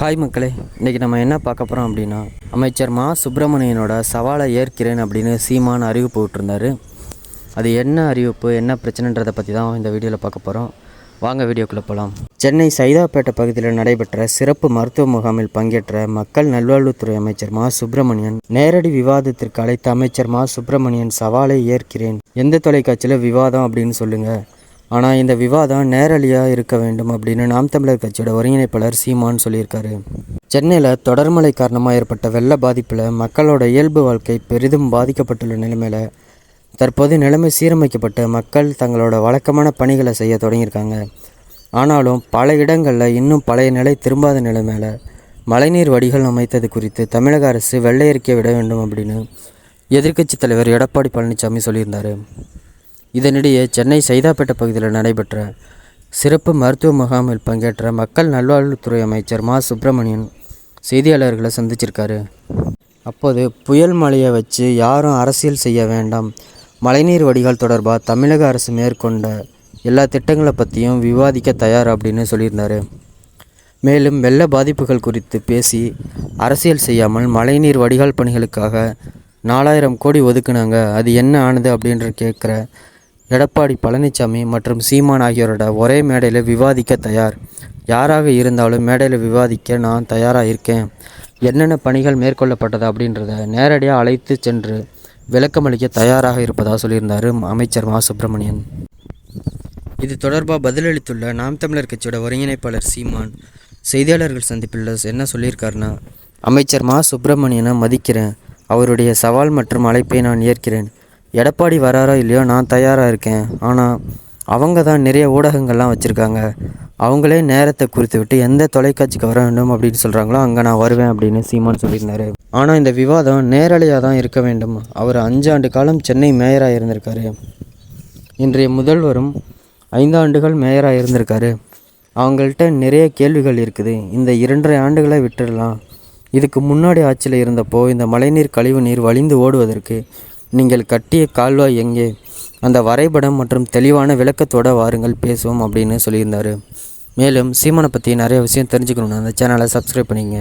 Hi மக்களே இன்றைக்கி நம்ம என்ன பார்க்க போகிறோம் அப்படின்னா அமைச்சர் மா. சுப்பிரமணியனோட சவாலை ஏற்கிறேன் அப்படின்னு சீமான் அறிவிப்பு விட்டுருந்தார். அது என்ன அறிவிப்பு என்ன பிரச்சனைன்றதை பற்றி தான் இந்த வீடியோவில் பார்க்க போகிறோம் வாங்க வீடியோக்குள்ளே போகலாம் சென்னை சைதாப்பேட்டை பகுதியில் நடைபெற்ற சிறப்பு மருத்துவ முகாமில் பங்கேற்ற மக்கள் நல்வாழ்வுத்துறை அமைச்சர் மா. சுப்பிரமணியன் நேரடி விவாதத்திற்கு அழைத்த அமைச்சர் மா. சுப்பிரமணியன் சவாலை ஏற்கிறேன். எந்த தொலைக்காட்சியில் விவாதம் அப்படின்னு சொல்லுங்கள் ஆனால் இந்த விவாதம் நேரலியாக இருக்க வேண்டும் அப்படின்னு நாம் தமிழர் கட்சியோட ஒருங்கிணைப்பாளர் சீமான் சொல்லியிருக்காரு. சென்னையில் தொடர்மழை காரணமாக ஏற்பட்ட வெள்ள பாதிப்பில் மக்களோட இயல்பு வாழ்க்கை பெரிதும் பாதிக்கப்பட்டுள்ள நிலைமையில் தற்போது நிலைமை சீரமைக்கப்பட்டு மக்கள் தங்களோட வழக்கமான பணிகளை செய்ய தொடங்கியிருக்காங்க. ஆனாலும் பல இடங்களில் இன்னும் பழைய நிலை திரும்பாத நிலைமையில் மழைநீர் வடிகள் அமைத்தது குறித்து தமிழக அரசு வெள்ளை அறிக்கை விட வேண்டும் அப்படின்னு எதிர்க்கட்சித் தலைவர் எடப்பாடி பழனிசாமி சொல்லியிருந்தார். இதனிடையே சென்னை சைதாப்பேட்டை பகுதியில் நடைபெற்ற சிறப்பு மருத்துவ முகாமில் பங்கேற்ற மக்கள் நல்வாழ்வுத்துறை அமைச்சர் மா. சுப்பிரமணியன் செய்தியாளர்களை சந்திச்சிருக்காரு. அப்போது புயல் மழையை வச்சு யாரும் அரசியல் செய்ய வேண்டாம். மழைநீர் வடிகால் தொடர்பாக தமிழக அரசு மேற்கொண்ட எல்லா திட்டங்களை பற்றியும் விவாதிக்க தயார் அப்படின்னு சொல்லியிருந்தார். மேலும் வெள்ள பாதிப்புகள் குறித்து பேசி அரசியல் செய்யாமல் மழைநீர் வடிகால் பணிகளுக்காக நாலாயிரம் கோடி ஒதுக்குனாங்க. அது என்ன ஆனது அப்படின்ற கேட்குற எடப்பாடி பழனிசாமி மற்றும் சீமான் ஆகியோரோட ஒரே மேடையில் விவாதிக்க தயார். யாராக இருந்தாலும் மேடையில் விவாதிக்க நான் தயாராக இருக்கேன். என்னென்ன பணிகள் மேற்கொள்ளப்பட்டது அப்படின்றத நேரடியாக அழைத்து சென்று விளக்கமளிக்க தயாராக இருப்பதாக சொல்லியிருந்தார் அமைச்சர் மா. சுப்பிரமணியன். இது தொடர்பாக பதிலளித்துள்ள நாம் தமிழர் கட்சியோட ஒருங்கிணைப்பாளர் சீமான். செய்தியாளர்கள் சந்திப்பில் என்ன சொல்லியிருக்காருன்னா அமைச்சர் மா. சுப்பிரமணியனை மதிக்கிறேன். அவருடைய சவால் மற்றும் அழைப்பை நான் ஏற்கிறேன். எடப்பாடி வராரோ இல்லையோ நான் தயாராக இருக்கேன். ஆனால் அவங்க தான் நிறைய ஊடகங்கள்லாம் வச்சுருக்காங்க. அவங்களே நேரத்தை குறித்து விட்டு எந்த தொலைக்காட்சிக்கு வர வேண்டும் அப்படின்னு சொல்கிறாங்களோ அங்கே நான் வருவேன் அப்படின்னு சீமான் சொல்லியிருந்தாரு. ஆனால் இந்த விவாதம் நேரலையாக தான் இருக்க வேண்டும். அவர் அஞ்சாண்டு காலம் சென்னை மேயராக இருந்திருக்காரு. இன்றைய முதல்வரும் ஐந்தாண்டுகள் மேயராக இருந்திருக்காரு. அவங்கள்ட்ட நிறைய கேள்விகள் இருக்குது. இந்த இரண்டரை ஆண்டுகளை விட்டுடலாம். இதுக்கு முன்னாடி ஆட்சியில் இருந்தப்போ இந்த மழைநீர் கழிவு நீர் வழிந்து ஓடுவதற்கு நீங்கள் கட்டிய கால்வாய் எங்கே? அந்த வரைபடம் மற்றும் தெளிவான விளக்கத்தோட வாருங்கள் பேசுவோம் அப்படின்னு சொல்லியிருந்தார். மேலும் சீமானை பற்றி நிறைய விஷயம் தெரிஞ்சுக்கணுன்னா அந்த சேனலை சப்ஸ்கிரைப் பண்ணிங்க